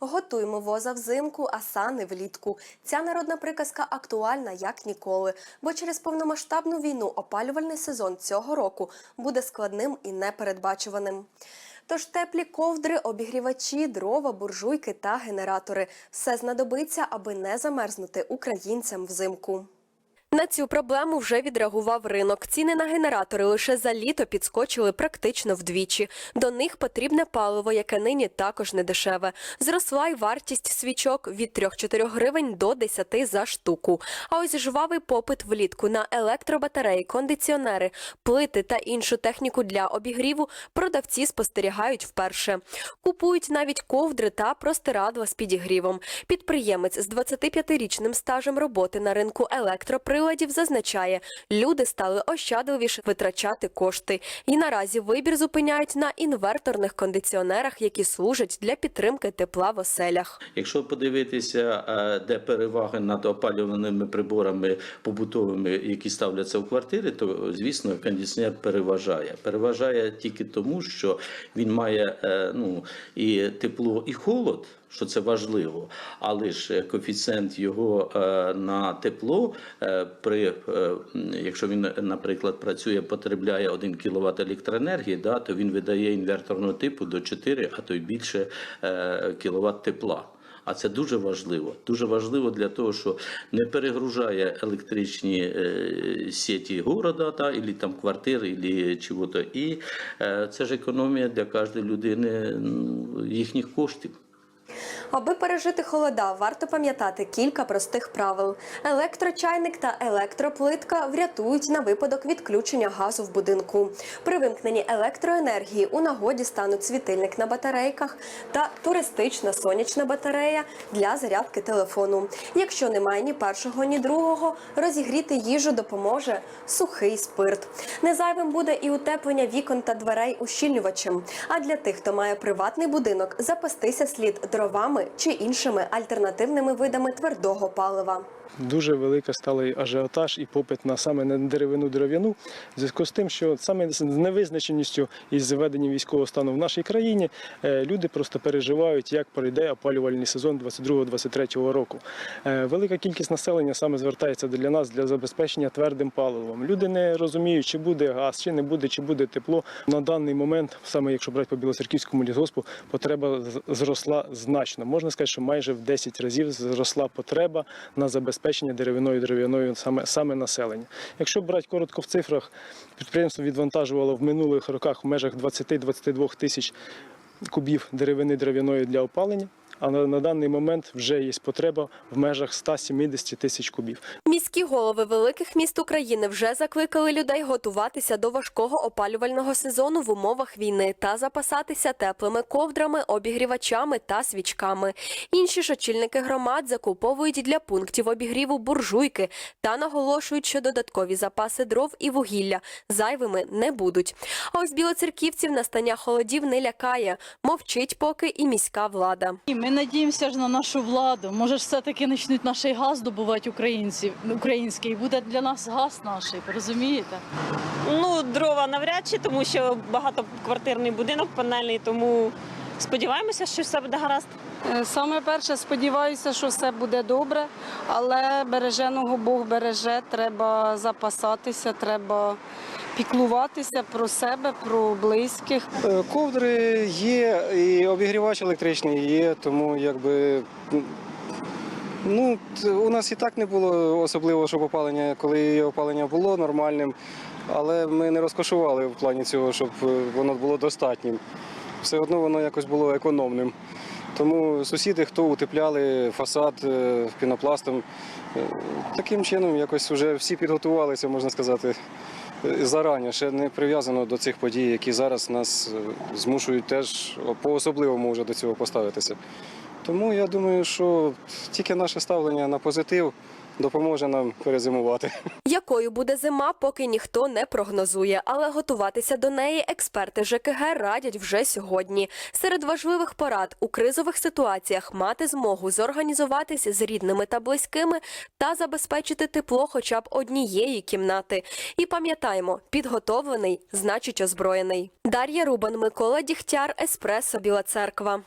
Готуємо воза взимку, а сани влітку. Ця народна приказка актуальна як ніколи, бо через повномасштабну війну опалювальний сезон цього року буде складним і непередбачуваним. Тож теплі ковдри, обігрівачі, дрова, буржуйки та генератори все знадобиться, аби не замерзнути українцям взимку. На цю проблему вже відреагував ринок. Ціни на генератори лише за літо підскочили практично вдвічі. До них потрібне паливо, яке нині також не дешеве. Зросла й вартість свічок від 3-4 гривень до 10 за штуку. А ось жвавий попит влітку на електробатареї, кондиціонери, плити та іншу техніку для обігріву продавці спостерігають вперше. Купують навіть ковдри та простирадла з підігрівом. Підприємець з 25-річним стажем роботи на ринку електроприладів зазначає, люди стали ощадливіше витрачати кошти. І наразі вибір зупиняють на інверторних кондиціонерах, які служать для підтримки тепла в оселях. Якщо подивитися, е, де переваги над опалювальними приборами побутовими, які ставляться в квартири, то звісно кондиціонер переважає. Переважає тільки тому, що він має е, ну і тепло, і холод. Що це важливо, але ж коефіцієнт його е, на тепло при е, якщо він, наприклад, працює, потребляє 1 кВт електроенергії, да, то він видає інверторного типу до 4, а то й більше кВт тепла. А це дуже важливо. Дуже важливо для того, що не перегружає електричні е, сеті города, та, і там квартири, і чого-то. І е, це ж економія для кожної людини їхніх коштів. Аби пережити холода, варто пам'ятати кілька простих правил: електрочайник та електроплитка врятують на випадок відключення газу в будинку. При вимкненні електроенергії у нагоді стануть світильник на батарейках та туристична сонячна батарея для зарядки телефону. Якщо немає ні першого, ні другого, розігріти їжу допоможе сухий спирт. Незайвим буде і утеплення вікон та дверей ущільнювачем. А для тих, хто має приватний будинок, запастися слід дровами чи іншими альтернативними видами твердого палива. Дуже велика стала ажіотаж і попит на саме на деревину дерев'яну. В зв'язку з тим, що саме з невизначеністю із заведенням військового стану в нашій країні е, люди просто переживають, як пройде опалювальний сезон 22-23 року. Е, Велика кількість населення саме звертається для нас для забезпечення твердим паливом. Люди не розуміють, чи буде газ, чи не буде, чи буде тепло. На даний момент, саме якщо брати по Білоцерківському лісгоспу, потреба зросла значно. Можна сказати, що майже в 10 разів зросла потреба на забезпечення деревиною дерев'яною саме, саме населення. Якщо брати коротко в цифрах, підприємство відвантажувало в минулих роках в межах 20-22 тисяч кубів деревини дерев'яної для опалення. А на, на даний момент вже є потреба в межах 170 тисяч кубів. Міські голови великих міст України вже закликали людей готуватися до важкого опалювального сезону в умовах війни та запасатися теплими ковдрами, обігрівачами та свічками. Інші ж очільники громад закуповують для пунктів обігріву буржуйки та наголошують, що додаткові запаси дров і вугілля зайвими не будуть. А ось білоцерківців настання холодів не лякає, мовчить поки і міська влада. Ми надіємося ж на нашу владу. Може, ж все-таки почнуть наш газ добувати українці, український, і буде для нас газ наш, розумієте? Ну, дрова навряд чи, тому що багатоквартирний будинок панельний, тому сподіваємося, що все буде гаразд. Е, Саме перше, сподіваюся, що все буде добре, але береженого Бог береже, треба запасатися, треба піклуватися про себе, про близьких. Е, Ковдри є, і обігрівач електричний є, тому якби. Ну, у нас і так не було особливо, щоб опалення, коли опалення було нормальним, але ми не розкошували в плані цього, щоб е, воно було достатнім. Все одно воно якось було економним. Тому сусіди, хто утепляли фасад е, пінопластом, таким чином якось вже всі підготувалися, можна сказати, зарані, ще не прив'язано до цих подій, які зараз нас е, змушують теж по-особливому вже до цього поставитися. Тому я думаю, що тільки наше ставлення на позитив допоможе нам перезимувати. Якою буде зима, поки ніхто не прогнозує, але готуватися до неї експерти ЖКГ радять вже сьогодні. Серед важливих порад у кризових ситуаціях мати змогу зорганізуватися з рідними та близькими та забезпечити тепло хоча б однієї кімнати. І пам'ятаємо, підготовлений значить озброєний. Дар'я Рубан, Микола Дігтяр, Еспресо Біла Церква.